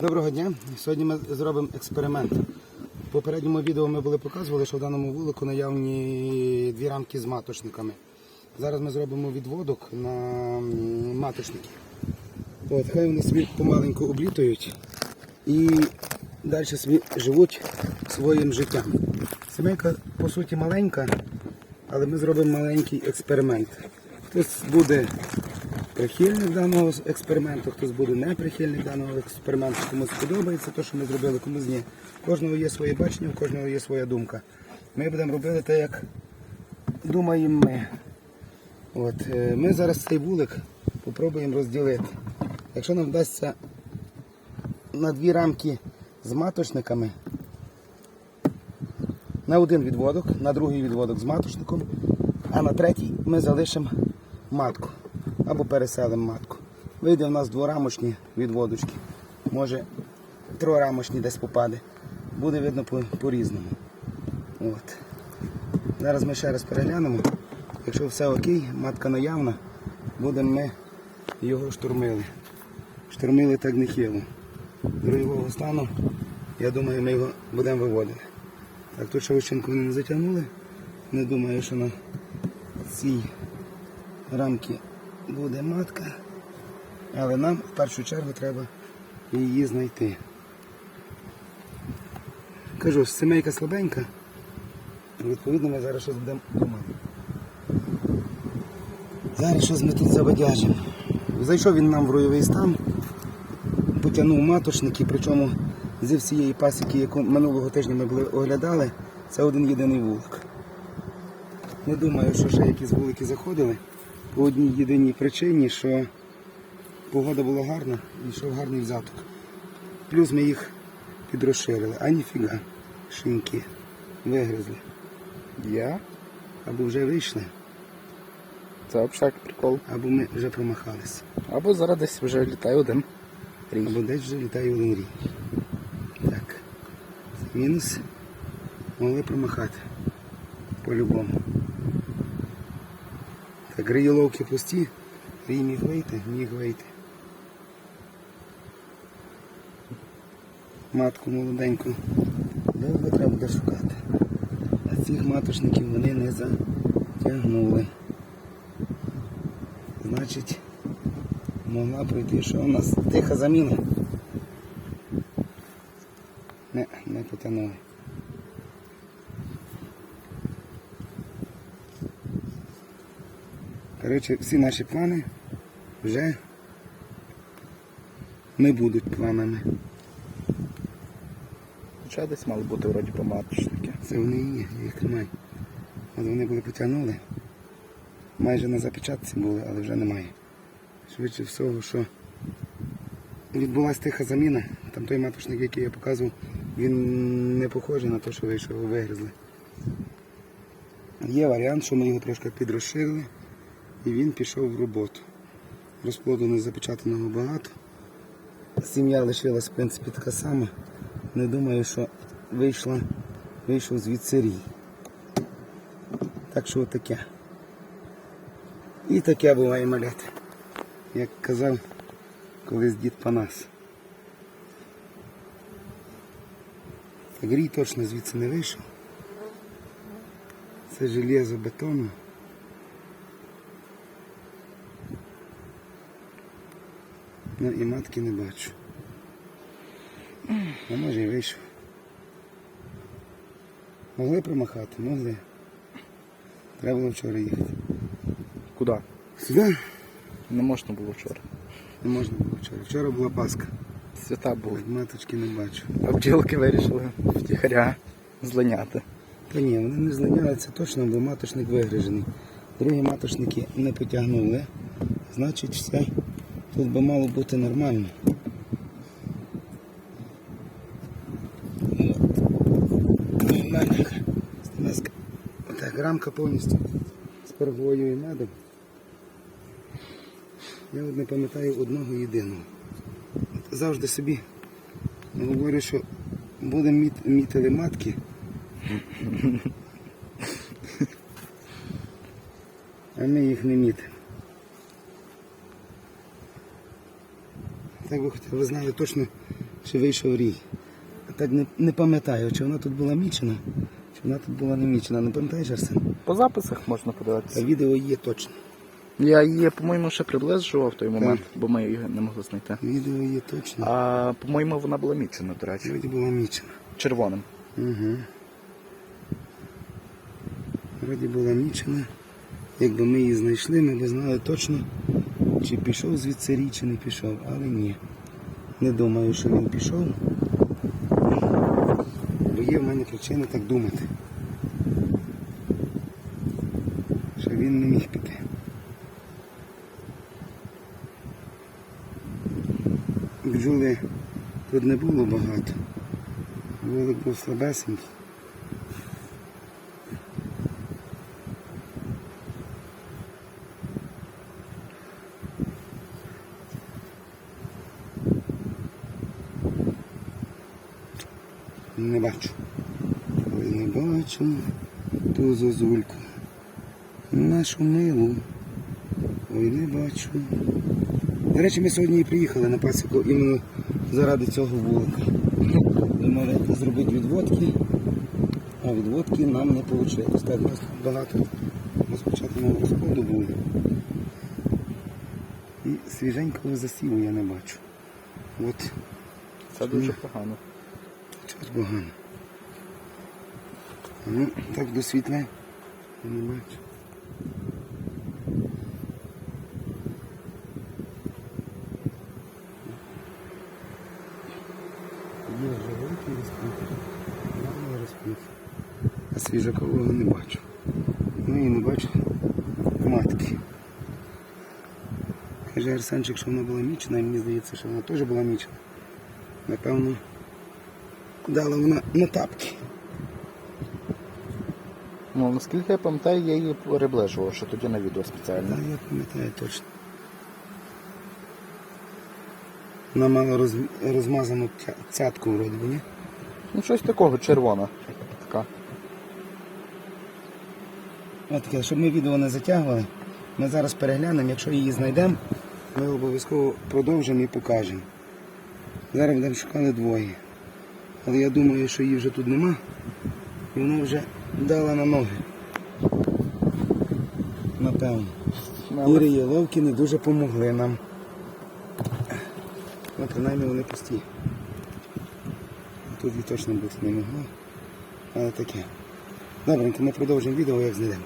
Доброго дня. Сьогодні ми зробимо експеримент. В попередньому відео ми були показували, що в даному вулику наявні дві рамки з маточниками. Зараз ми зробимо відводок на маточники. От, хай вони собі помаленьку облітують і далі собі живуть своїм життям. Сімейка по суті маленька, але ми зробимо маленький експеримент. Хтось буде прихильник даного експерименту, хтось буде неприхильник даного експерименту, комусь сподобається те, що ми зробили, комусь ні. У кожного є своє бачення, у кожного є своя думка. Ми будемо робити те, як думаємо ми. От, е, ми зараз цей вулик попробуємо розділити. Якщо нам вдасться на дві рамки з маточниками, на один відводок, на другий відводок з маточником, а на третій ми залишимо матку або переселимо матку. Вийде в нас дворамочні відводочки. Може трорамочні десь попаде. Буде видно по- по-різному. От. Зараз ми ще раз переглянемо. Якщо все окей, матка наявна, будемо ми його штурмили. Штурмили так нехило. До ройового стану, я думаю, ми його будемо виводити. Так, тут шавищенку вони не затягнули. Не думаю, що на цій рамці буде матка. Але нам в першу чергу треба її знайти. Кажу, сімейка слабенька. Відповідно, ми зараз щось будемо думати. Зараз щось ми тут заводяжемо. Зайшов він нам в ройовий стан, потягнув маточники, причому зі всієї пасіки, яку минулого тижня ми були оглядали, це один єдиний вулик. Не думаю, що ще якісь вулики заходили по одній єдиній причині, що погода була гарна і йшов гарний взяток. Плюс ми їх підрозширили, а ніфіга, шинки вигризли. Я? Або вже вийшли, Це взагалі прикол. або ми вже промахалися. Або зараз десь вже літає один рій. Або десь вже літає один рік. Так. Мінус. Могли промахати. По-любому. Так, пусті. Рій міг вийти, міг вийти. Матку молоденьку. Довго треба буде шукати. А цих маточників вони не затягнули. Значить, могла пройти, що у нас тиха заміна. Не, не потягнули. Коротше, всі наші плани вже не будуть планами. Хоча десь мали бути вроді поматочники. Це вони і є, я їх немає. От вони були потягнули. Майже на запечатці були, але вже немає. Швидше всього, що відбулася тиха заміна. Там той маточник, який я показував, він не похожий на те, що вийшов, його вигризли. Є варіант, що ми його трошки підрозширили і він пішов в роботу. Розплоду не запечатаного багато. Сім'я лишилась, в принципі, така сама. Не думаю, що вийшла, вийшов звідси рій. Так що отаке. І таке буває малят. Як казав колись дід Панас. Так рій точно звідси не вийшов. Це железо бетону. Ну і матки не бачу. А може і вийшов. Могли промахати? Могли. Треба було вчора їхати. Куди? Сюди Не можна було вчора. не можна було вчора. Вчора була Пасха. Свята були. Маточки не бачу. А бджілки вирішили втіхаря злиняти. Та ні, вони не злиняються точно, бо маточник вигрижений. Другі маточники не потягнули. Значить, все тут би мало бути нормально. Так, рамка повністю з пергою і медом. Я от не пам'ятаю одного єдиного. От Завжди собі говорю, що будемо міт- мітили матки. А ми їх не мітимо. Так би хотів, ви знали точно, Чи вийшов рій. А Так не, не пам'ятаю, чи вона тут була мічена, чи вона тут була не мічена. Не пам'ятаєш, Арсен? По записах можна подивитися. відео є точно. Я її, по-моєму, ще приближував в той момент, бо ми її не могли знайти. Відео є точно. А по-моєму, вона була мічена, до речі. Вроді була мічена. Червоним. Угу. Вроді була мічена. Якби ми її знайшли, ми б знали точно, чи пішов звідси рій, чи не пішов, але ні. Не думаю, що він пішов. Бо є в мене причини так думати. Що він не міг піти. Бджоли тут не було багато. Вулик був слабесенький. Не бачу. Ой, не бачу ту зозульку. Нашу милу. Ой, не бачу. До речі, ми сьогодні і приїхали на пасіку іменно заради цього вулика. Думали зробити відводки, а відводки нам не вийшло. Так, нас тут багато розпочатого розходу було. І свіженького засіву я не бачу. От Це дуже погано. Щось погано. Ну, так до світла не бачу. Є великий розплід, малий розплід. А свіжакового не бачу. Ну і не бачу матки. Каже Арсенчик, що вона була мічена, і мені здається, що вона теж була мічена. Напевно, дала вона на тапки. Ну, наскільки я пам'ятаю, я її приближував, що тоді на відео спеціально. я пам'ятаю точно. Вона мала роз... розмазану цятку вроді, ні? Ну, щось такого, червона. Така. От таке, щоб ми відео не затягували, ми зараз переглянемо, якщо її знайдемо, ми обов'язково продовжимо і покажемо. Зараз будемо шукати двоє. Але я думаю, що її вже тут нема. І вона вже дала на ноги. Напевно. Ну, і Ловки не дуже помогли нам. Ну, принаймні вони пусті. Тут і точно бути не могло. Але таке. Добренько, ми продовжимо відео, як знайдемо.